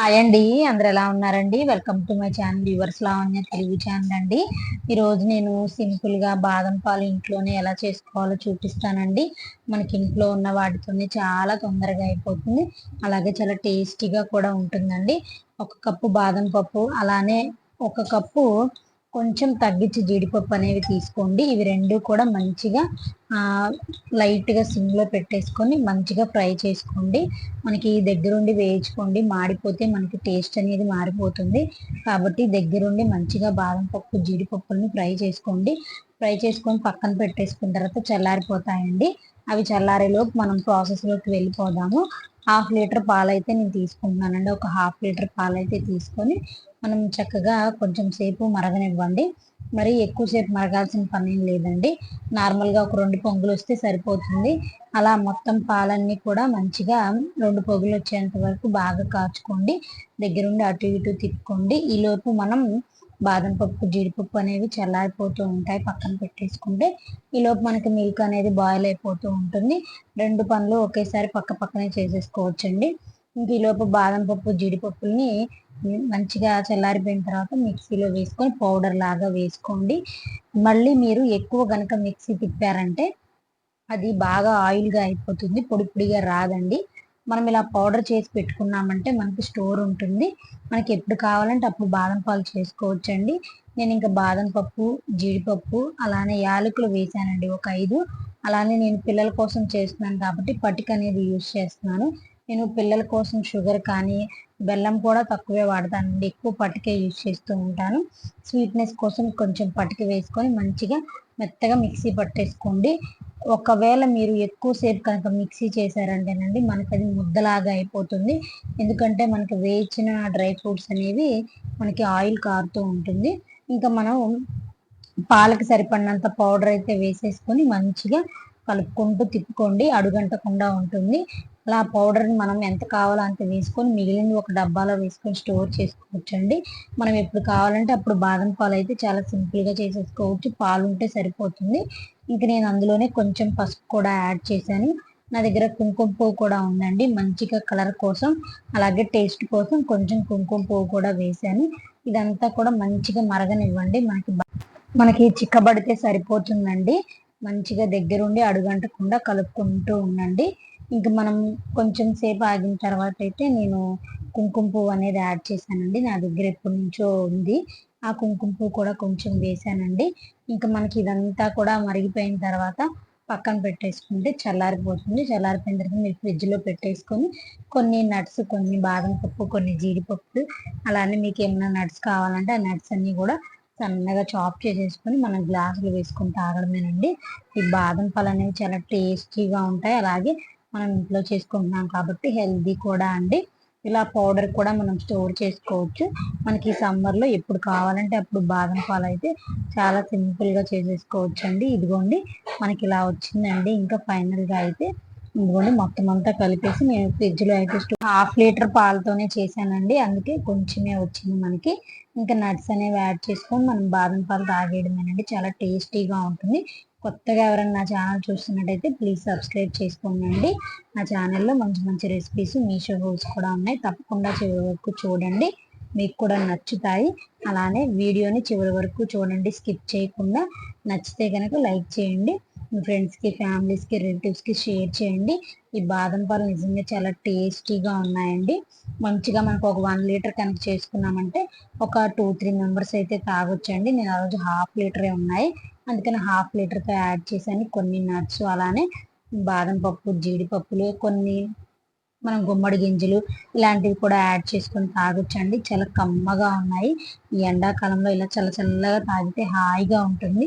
Hi అండి అందరు ఎలా ఉన్నారండి? Welcome to my channel viewers Lavanya Telugu channel అండి. ఈరోజు నేను సింపుల్గా బాదం పాలు ఇంట్లోనే ఎలా చేసుకోవాలో చూపిస్తానండి. మనకి ఇంట్లో ఉన్న వాటితోనే చాలా తొందరగా అయిపోతుంది. అలాగే చాలా టేస్టీగా కూడా ఉంటుందండి. ఒక కప్పు బాదం పప్పు అలానే ఒక కప్పు కొంచెం తగ్గించి జీడిపప్పు అనేవి తీసుకోండి. ఇవి రెండు కూడా మంచిగా లైట్గా సిమ్లో పెట్టేసుకొని మంచిగా ఫ్రై చేసుకోండి. మనకి దగ్గరుండి వేయించుకోండి. మాడిపోతే మనకి టేస్ట్ అనేది మారిపోతుంది. కాబట్టి దగ్గరుండి మంచిగా బాదం పప్పు జీడిపప్పులను ఫ్రై చేసుకోండి. ఫ్రై చేసుకొని పక్కన పెట్టేసుకున్న తర్వాత చల్లారిపోతాయండి. అవి చల్లారేలోపు మనం ప్రాసెస్లోకి వెళ్ళిపోదాము. హాఫ్ లీటర్ పాలైతే నేను తీసుకుంటున్నానండి. ఒక హాఫ్ లీటర్ పాలైతే తీసుకొని మనం చక్కగా కొంచెం సేపు మరగనివ్వండి. మరి ఎక్కువసేపు మరగాల్సిన పని ఏం లేదండి. నార్మల్గా ఒక రెండు పొంగులు వస్తే సరిపోతుంది. అలా మొత్తం పాలన్నీ కూడా మంచిగా రెండు పొగులు వచ్చేంత వరకు బాగా కాచుకోండి. దగ్గరుండి అటు ఇటు తిప్పుకోండి. ఈలోపు మనం బాదం పప్పు జీడిపప్పు అనేవి చల్లారిపోతూ ఉంటాయి. పక్కన పెట్టేసుకుంటే ఈలోపు మనకి మిల్క్ అనేది బాయిల్ అయిపోతూ ఉంటుంది. రెండు పనులు ఒకేసారి పక్క పక్కనే చేసేసుకోవచ్చండి. ఇంక ఈలోపు బాదం పప్పు జీడిపప్పుల్ని మంచిగా చల్లారిపోయిన తర్వాత మిక్సీలో వేసుకొని పౌడర్ లాగా వేసుకోండి. మళ్ళీ మీరు ఎక్కువ కనుక మిక్సీ తిప్పారంటే అది బాగా ఆయిల్గా అయిపోతుంది. పొడి పొడిగా రాదండి. మనం ఇలా పౌడర్ చేసి పెట్టుకున్నామంటే మనకి స్టోర్ ఉంటుంది. మనకి ఎప్పుడు కావాలంటే అప్పుడు బాదం పాలు చేసుకోవచ్చండి. నేను ఇంకా బాదం పప్పు జీడిపప్పు అలానే యాలకులు వేసానండి ఒక ఐదు. అలానే నేను పిల్లల కోసం చేస్తున్నాను కాబట్టి పటిక అనేది యూజ్ చేస్తున్నాను. నేను పిల్లల కోసం షుగర్ కానీ బెల్లం కూడా తక్కువే వాడతానండి. ఎక్కువ పటికే యూజ్ చేస్తూ ఉంటాను. స్వీట్నెస్ కోసం కొంచెం పటిక వేసుకొని మంచిగా మెత్తగా మిక్సీ పట్టేసుకోండి. ఒకవేళ మీరు ఎక్కువసేపు కనుక మిక్సీ చేశారంటేనండి మనకి అది ముద్దలాగా అయిపోతుంది. ఎందుకంటే మనకి వేయించిన డ్రై ఫ్రూట్స్ అనేవి మనకి ఆయిల్ కారుతూ ఉంటుంది. ఇంకా మనం పాలకి సరిపడినంత పౌడర్ అయితే వేసేసుకొని మంచిగా కలుపుకుంటూ తిప్పుకోండి. అడుగంటకుండా ఉంటుంది. అలా పౌడర్ని మనం ఎంత కావాలో అంత వేసుకొని మిగిలింది ఒక డబ్బాలో వేసుకొని స్టోర్ చేసుకోవచ్చండి. మనం ఎప్పుడు కావాలంటే అప్పుడు బాదం పాలు అయితే చాలా సింపుల్గా చేసేసుకోవచ్చు. పాలు ఉంటే సరిపోతుంది. ఇంక నేను అందులోనే కొంచెం పసుపు కూడా యాడ్ చేశాను. నా దగ్గర కుంకుమ పువ్వు కూడా ఉందండి. మంచిగా కలర్ కోసం అలాగే టేస్ట్ కోసం కొంచెం కుంకుమ పువ్వు కూడా వేసాను ఇదంతా కూడా మంచిగా మరగనివ్వండి. మనకి మనకి చిక్కబడితే సరిపోతుందండి. మంచిగా దగ్గరుండి అడుగంటకుండా కలుపుకుంటూ ఉండండి. ఇంకా మనం కొంచెం సేపు ఆగిన తర్వాత అయితే నేను కుంకుమ పువ్వు అనేది యాడ్ చేశానండి. నా దగ్గర ఎప్పటి నుంచో ఉంది. ఆ కుంకుమ పువ్వు కూడా కొంచెం వేసానండి ఇంకా మనకి ఇదంతా కూడా మరిగిపోయిన తర్వాత పక్కన పెట్టేసుకుంటే చల్లారిపోతుంది. చల్లారిపోయిన తర్వాత మీరు ఫ్రిడ్జ్లో పెట్టేసుకొని కొన్ని నట్స్ కొన్ని బాదం పప్పు కొన్ని జీడిపప్పు అలానే మీకు ఏమైనా నట్స్ కావాలంటే ఆ నట్స్ అన్నీ కూడా సన్నగా చాప్ చేసేసుకొని మనం గ్లాసులు వేసుకొని తాగడమేనండి. ఈ బాదం పళ్ళు అనేవి చాలా టేస్టీగా ఉంటాయి. అలాగే మనం ఇంట్లో చేసుకుంటున్నాం కాబట్టి హెల్దీ కూడా అండి. ఇలా పౌడర్ కూడా మనం స్టోర్ చేసుకోవచ్చు. మనకి సమ్మర్లో ఎప్పుడు కావాలంటే అప్పుడు బాదం పాలు అయితే చాలా సింపుల్గా చేసేసుకోవచ్చు అండి ఇదిగోండి మనకి ఇలా వచ్చిందండి. ఇంకా ఫైనల్గా అయితే ఇదిగోండి మొత్తం అంతా కలిపేసి నేను ఫ్రిడ్జ్లో అయితే హాఫ్ లీటర్ పాలతోనే చేశానండి. అందుకే కొంచెమే వచ్చింది మనకి. ఇంకా నట్స్ అనేవి యాడ్ చేసుకొని మనం బాదం పాలు తాగేయడమేనండి. చాలా టేస్టీగా ఉంటుంది. కొత్తగా ఎవరైనా నా ఛానల్ చూస్తున్నట్టయితే ప్లీజ్ సబ్స్క్రైబ్ చేసుకోండి. నా ఛానల్లో మంచి మంచి రెసిపీస్ మీషో హోల్స్ కూడా ఉన్నాయి. తప్పకుండా చివరి వరకు చూడండి. మీకు కూడా నచ్చుతాయి. అలానే వీడియోని చివరి వరకు చూడండి. స్కిప్ చేయకుండా నచ్చితే కనుక లైక్ చేయండి. మీ ఫ్రెండ్స్కి ఫ్యామిలీస్కి రిలేటివ్స్కి షేర్ చేయండి. ఈ బాదం పాలు నిజంగా చాలా టేస్టీగా ఉన్నాయండి. మంచిగా మనకు ఒక వన్ లీటర్ కనుక చేసుకున్నామంటే ఒక టూ త్రీ మెంబర్స్ అయితే తాగొచ్చండి. నేను ఆ రోజు హాఫ్ లీటరే ఉన్నాయి. అందుకని హాఫ్ లీటర్తో యాడ్ చేశాను. కొన్ని నట్స్ అలానే బాదం పప్పు జీడిపప్పులు కొన్ని మనం గుమ్మడి గింజలు ఇలాంటివి కూడా యాడ్ చేసుకొని తాగొచ్చండి. చాలా కమ్మగా ఉన్నాయి. ఈ ఎండాకాలంలో ఇలా చల్ల చల్లగా తాగితే హాయిగా ఉంటుంది.